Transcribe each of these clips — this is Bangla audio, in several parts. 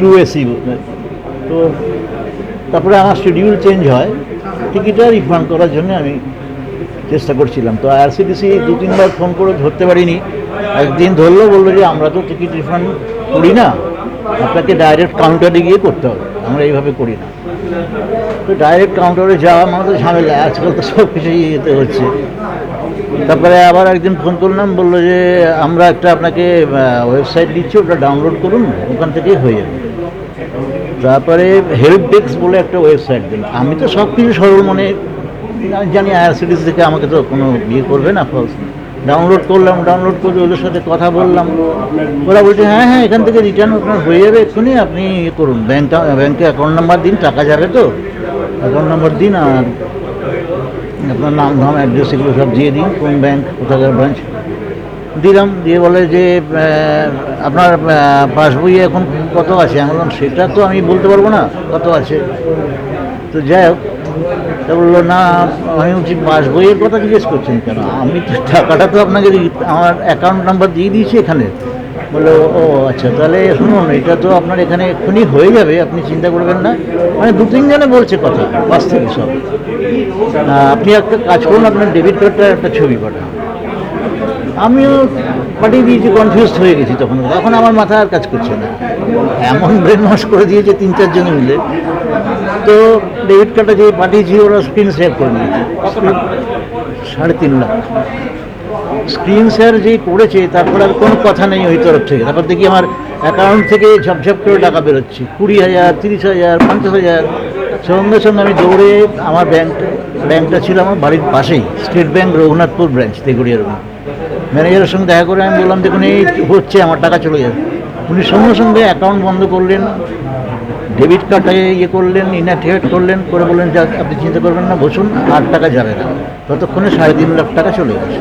টু এসি তো তারপরে আমার শিডিউল চেঞ্জ হয়। টিকিটটা রিফান্ড করার জন্য আমি চেষ্টা করছিলাম। তো আরসিটিসি দু তিনবার ফোন করে ধরতে পারিনি। একদিন ধরলো, বলল যে, আমরা তো টিকিট রিফান্ড করি না। আপনাকে ডাইরেক্ট কাউন্টারে গিয়ে করতে হবে। আমরা এইভাবে করি না। তো ডাইরেক্ট কাউন্টারে যাওয়া মানে তো ঝামেলা। আজকাল তো সব কিছু ইয়েতে হচ্ছে। তারপরে আবার একদিন ফোন করলাম, বলল যে, আমরা একটা আপনাকে ওয়েবসাইট দিচ্ছি। ওটা ডাউনলোড করুন। ওখান থেকেই হয়ে যাবে। তারপরে হেল্প ডেস্ক বলে একটা ওয়েবসাইট দিন আমি তো সব কিছু সরল মনে জানি আইআরসিডিস থেকে আমাকে তো কোনো বিয়ে করবে না ফলস ডাউনলোড করলাম ডাউনলোড করে ওদের সাথে কথা বললাম। ওরা বলছে হ্যাঁ হ্যাঁ এখান থেকে রিটার্ন আপনার হয়ে যাবে এক্ষুনি, আপনি ইয়ে করুন। ব্যাংকটা ব্যাংকে অ্যাকাউন্ট নাম্বার দিন, টাকা যাবে তো। অ্যাকাউন্ট নাম্বার দিন আর আপনার নাম ধাম অ্যাড্রেস এগুলো সব দিয়ে দিন, কোন ব্যাংক কোথাকার ব্রাঞ্চ দিলাম, দিয়ে বলে যে আপনার পাসবইয়ে এখন কত আছে? আমি বললাম, সেটা তো আমি বলতে পারব না, কত আছে? তো যাই হোক, তা বলল, না, আমি বলছি, পাসবইয়ের কথা জিজ্ঞেস করছেন কেন? আমি তো টাকাটা তো আপনাকে আমার অ্যাকাউন্ট নাম্বার দিয়ে দিয়েছি এখানে। বলল, ও আচ্ছা তাহলে শুনুন, এটা তো আপনার এখানে এক্ষুনি হয়ে যাবে, আপনি চিন্তা করবেন না। মানে দু তিনজনে বলছে কথা বাস্তবে সব। আপনি একটা কাজ করুন, আপনার ডেবিট কার্ডটার একটা ছবি পাঠান। আমিও পাঠিয়ে দিয়েছি কনফিউজ হয়ে গেছি তখন। তখন আমার মাথা আর কাজ করছে না। এমন ব্রেন ওয়াশ করে দিয়েছে তিন চারজন মিলে। তো ডেবিট কার্ডটা যে পাঠিয়েছি, ওরা স্ক্রিন শেয়ার করে নিয়েছে। সাড়ে তিন লাখ। স্ক্রিন শেয়ার যেই করেছে, তারপর আর কোনো কথা নেই ওই তরফ থেকে। তারপর দেখি আমার অ্যাকাউন্ট থেকে ঝপঝপ করে টাকা বেরোচ্ছে। কুড়ি হাজার, তিরিশ হাজার, পঞ্চাশ হাজার। সঙ্গে সঙ্গে আমি দৌড়ে আমার ব্যাংক ব্যাংকটা ছিল আমার বাড়ির পাশেই স্টেট ব্যাংক রঘুনাথপুর ব্রাঞ্চ তেগুড়িয়ার ম্যানেজারের সঙ্গে দেখা করে আমি বললাম, দেখুন, এই হচ্ছে, আমার টাকা চলে যাবে। উনি সঙ্গে সঙ্গে অ্যাকাউন্ট বন্ধ করলেন। ডেবিট কার্ডে ইয়ে করলেন ইনঅ্যাক্টিভেট করলেন করে বললেন যে আপনি চিন্তা করবেন না বসুন আর টাকা যাবে না। ততক্ষণে সাড়ে তিন লাখ টাকা চলে গেছে।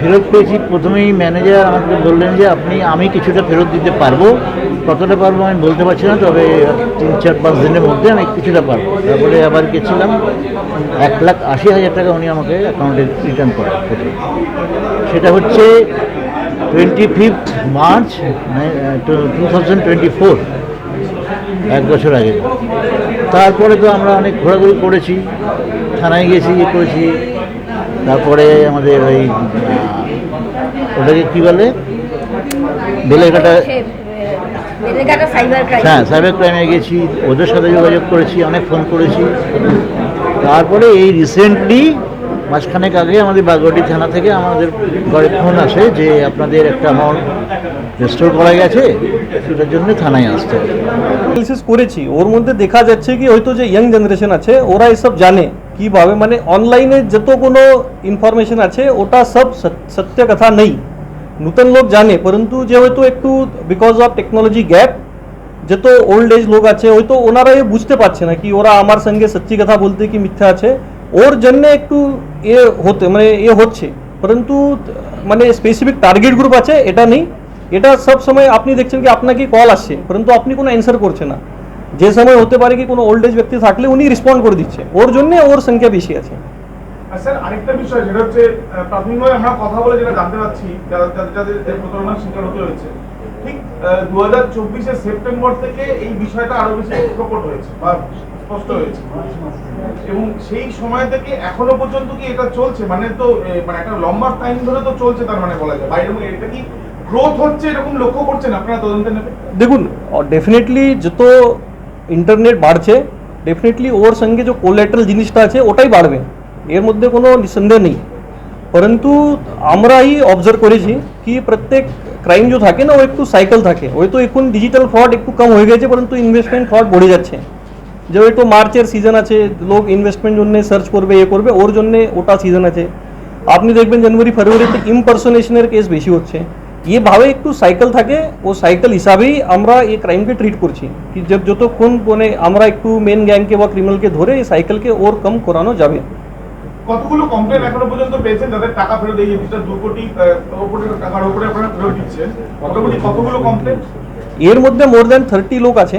ফেরত? পেয়েছি। প্রথমেই ম্যানেজার আমাকে বললেন যে আপনি আমি কিছুটা ফেরত দিতে পারব। কতটা পারব আমি বলতে পারছি না তবে তিন চার পাঁচ দিনের মধ্যে আমি কিছুটা পারব। তারপরে আবার গেছিলাম। এক লাখ আশি হাজার টাকা উনি আমাকে অ্যাকাউন্টে রিটার্ন করেন সেটা হচ্ছে twenty fifth March two thousand twenty four এক বছর আগে। তারপরে তো আমরা অনেক ঘোরাঘুরি করেছি থানায় গেছি ইয়ে করেছি। তারপরে আমাদের ওই ওটাকে কী বলে? বেলেঘাটা বেলেঘাটা হ্যাঁ সাইবার ক্রাইমে গেছি ওদের সাথে যোগাযোগ করেছি অনেক ফোন করেছি। তারপরে এই রিসেন্টলি মাসখানেক আগে আমাদের বাগড়ি থানা থেকে আমাদের ঘরে ফোন আসে যে আপনাদের একটা অ্যামাউন্ট রেস্টোর করা গেছে, সেটার জন্য থানায় আসতে হবে। করেছি। ওর মধ্যে দেখা যাচ্ছে কি, হয়তো যে ইয়াং জেনারেশন আছে, ওরা এসব জানে। কীভাবে? মানে অনলাইনে যত কোনো ইনফরমেশন আছে, ওটা সব সত্য কথা নেই। নূতন লোক জানে, পরন্তু যে হয়তো একটু বিকজ অফ টেকনোলজি গ্যাপ যত ওল্ড এজ লোক আছে, হয়তো ওনারা বুঝতে পারছে না কি ওরা আমার সঙ্গে সত্যি কথা বলতে কি মিথ্যা আছে। ওর জন্য একটু এ হতে মানে এ হচ্ছে। পরন্তু মানে স্পেসিফিক টার্গেট গ্রুপ আছে, এটা নেই। এটা সব সময় আপনি দেখছেন কি আপনাকে কল আসছে। পরন্তু আপনি কোনো অ্যান্সার করছে না। যে সময় হতে পারে কি কোনো ওল্ড এজ ব্যক্তি থাকলে উনি রেসপন্ড করে দিচ্ছে। ওর জন্য ওর সংখ্যা বেশি আছে। স্যার, আরেকটা বিষয়, যেটা হচ্ছে প্রাথমিকভাবে আমরা কথা বলে যেটা জানতে পারছি যাদের প্রতারণার শিকার হতে হয়েছে, ঠিক দু হাজার সেপ্টেম্বর থেকে এই বিষয়টা আরও বেশি প্রকট হয়েছে, বা স্পষ্ট হয়েছে। এবং সেই সময় থেকে এখনও পর্যন্ত কি এটা চলছে? মানে তো মানে একটা লম্বা টাইম ধরে তো চলছে তার মানে বলা যায়। বাইরে এটা কি গ্রোথ হচ্ছে এরকম লক্ষ্য করছেন আপনারা তদন্তে নেবে? দেখুন ডেফিনেটলি যত ইন্টারনেট বাড়ছে ডেফিনেটলি ওর সঙ্গে যে কোলেটারাল জিনিসটা আছে, ওটাই বাড়বে। এর মধ্যে কোনো নিঃসন্দেহ নেই। পরন্তু, আমরাই অবজার্ভ করেছি কি প্রত্যেক ক্রাইম যে থাকে না, ও একটু সাইকেল থাকে। হয়তো এখন ডিজিটাল ফ্রড একটু কম হয়ে গেছে, পরন্তু ইনভেস্টমেন্ট ফ্রড বেড়ে যাচ্ছে। যে হয়তো মার্চের সিজন আছে লোক ইনভেস্টমেন্ট জন্য সার্চ করবে এ করবে ওর জন্য ওটা সিজন আছে। আপনি দেখবেন জানুয়ারি ফেব্রুয়ারিতে ইম্পারসোনেশনের কেস বেশি হচ্ছে। এভাবে একটু সাইকেল থাকে ও সাইকেল হিসাবেই আমরা এই ক্রাইমকে ট্রিট করছি। কি যতক্ষণ মানে আমরা একটু মেন গ্যাংকে বা ক্রিমিনালকে ধরে এই সাইকেলকে ওর কম করানো যাবে। কতগুলো কমপ্লেন এখনও পর্যন্ত পেয়েছেন? যাদের টাকা ফেরত এই জিনিসটা দু কোটি আহ, টাকার উপরে আপনারা ফেরত দিচ্ছেন। কতগুলো কমপ্লেন এর মধ্যে মোর দ্যান থার্টি লোক আছে।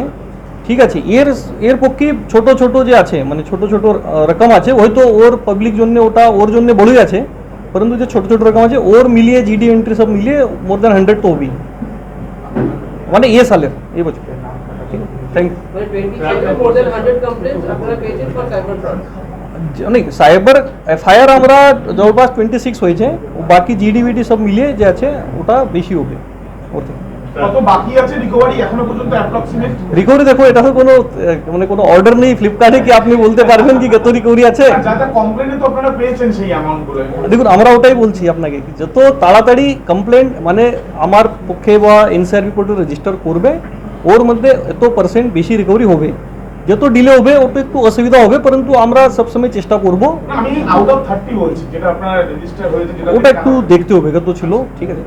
ঠিক আছে এর এর পক্ষে ছোট ছোট যে আছে মানে ছোট ছোট রকম আছে হয়তো ওর পাবলিক জন্য ওটা ওর জন্য বড়ই আছে পরন্তু যে ছোট ছোট রকম আছে ওর মিলিয়ে জিডি এন্ট্রি সব মিলিয়ে মোর দ্যান হান্ড্রেড তো হবেই। মানে এ সালের এই বছর। থ্যাংক সাইবার ফ্রড অনেক সাইবার এফআইআর আমরা জবরপাস টোয়েন্টি সিক্স হয়েছে বাকি জিডিভিডি সব মিলিয়ে যে আছে ওটা বেশি হবে আছে রিকভারি এখনও পর্যন্ত অ্যাপ্রক্সিমেট রিকভারি দেখো এটা তো কোনো মানে কোনো অর্ডার নেই ফ্লিপকার্টে কি আপনি বলতে পারবেন কি কত রিকভারি আছে? যা যা কমপ্লেনে তো আপনারা পেয়েছেন সেই অ্যামাউন্টগুলো। দেখুন আমরা ওটাই বলছি আপনাকে যত তাড়াতাড়ি কমপ্লেন মানে আমার পক্ষে বা এনসিআর রিপোর্টে রেজিস্টার করবে ওর মধ্যে এত পার্সেন্ট বেশি রিকভারি হবে। যত ডিলে হবে একটু অসুবিধা হবে পরন্তু আমরা সবসময় চেষ্টা করব। আমি আউট অফ থার্টি বলছি যেটা আপনার রেজিস্টার হয়েছে যেটা ওটা একটু দেখতে হবে কত ছিল ঠিক আছে?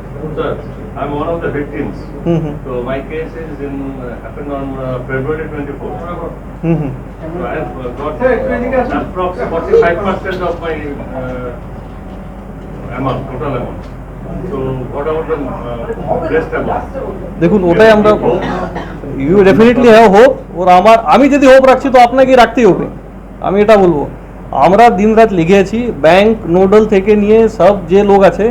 I'm one of the victims. Hmm hmm So my case is in, uh, happened on uh, February 24th. Hmm hmm So I have uh, got uh, approx 45% of my uh, amount, total amount. So what about the uh, rest amount? দেখুন ওটাই আমরা ইউ ডেফিনেটলি হ্যাভ হোপ ওর আমার আমি যদি হোপ রাখছি তো আপনাকে রাখতেই হবে আমি এটা বলবো আমরা দিনরাত লেগে আছি ব্যাংক নোডাল থেকে নিয়ে সব যে লোক আছে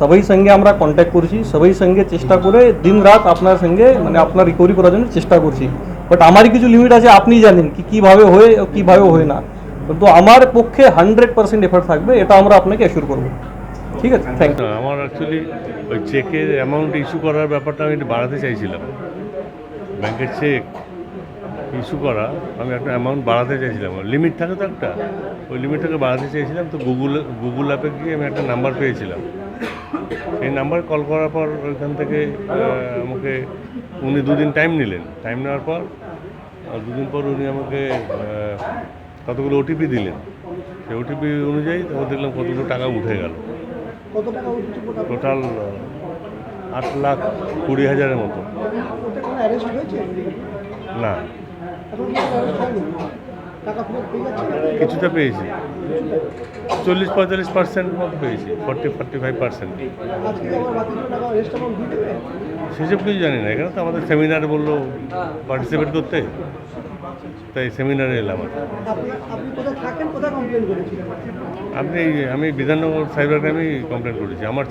সবাই সঙ্গে আমরা কন্ট্যাক্ট করছি, সবাই সঙ্গে চেষ্টা করে দিন রাত আপনার সঙ্গে মানে আপনার রিকভারি করার জন্য চেষ্টা করছি। বাট আমারই কিছু লিমিট আছে, আপনি জানেন কি, কীভাবে হয় কীভাবে হয় না। কিন্তু আমার পক্ষে হান্ড্রেড পার্সেন্ট এফার্ট থাকবে, এটা আমরা আপনাকে অ্যাসিওর করব। ঠিক আছে? থ্যাংক ইউ আমার অ্যাকচুয়ালি ওই চেকের অ্যামাউন্ট ইস্যু করার ব্যাপারটা আমি একটু বাড়াতে চাইছিলাম। ব্যাংকের চেক ইস্যু করা, আমি একটা অ্যামাউন্ট বাড়াতে চাইছিলাম। লিমিট থাকে তো একটা। ওই লিমিটটাকে বাড়াতে চাইছিলাম, তো গুগল গুগল অ্যাপে গিয়ে আমি একটা নাম্বার পেয়েছিলাম। সেই নাম্বার কল করার পর ওইখান থেকে আমাকে উনি দুদিন টাইম নিলেন। টাইম নেওয়ার পর দুদিন পর উনি আমাকে কতগুলো ওটিপি দিলেন। সেই ওটিপি অনুযায়ী তারপর দেখলাম কতগুলো টাকা উঠে গেল। টোটাল আট লাখ কুড়ি হাজারের মতো। না। কিছুটা পেয়েছি। চল্লিশ পঁয়তাল্লিশ পার্সেন্ট মতো পেয়েছি ফর্টি ফর্টি ফাইভ পার্সেন্ট সেসব কিছু জানি না এখানে তো আমাদের সেমিনার বলল পার্টিসিপেট করতে। তাই সেমিনারে এলাম। আপনি আমি বিধাননগর সাইবার ক্রাইমেই কমপ্লেন করেছি। আমার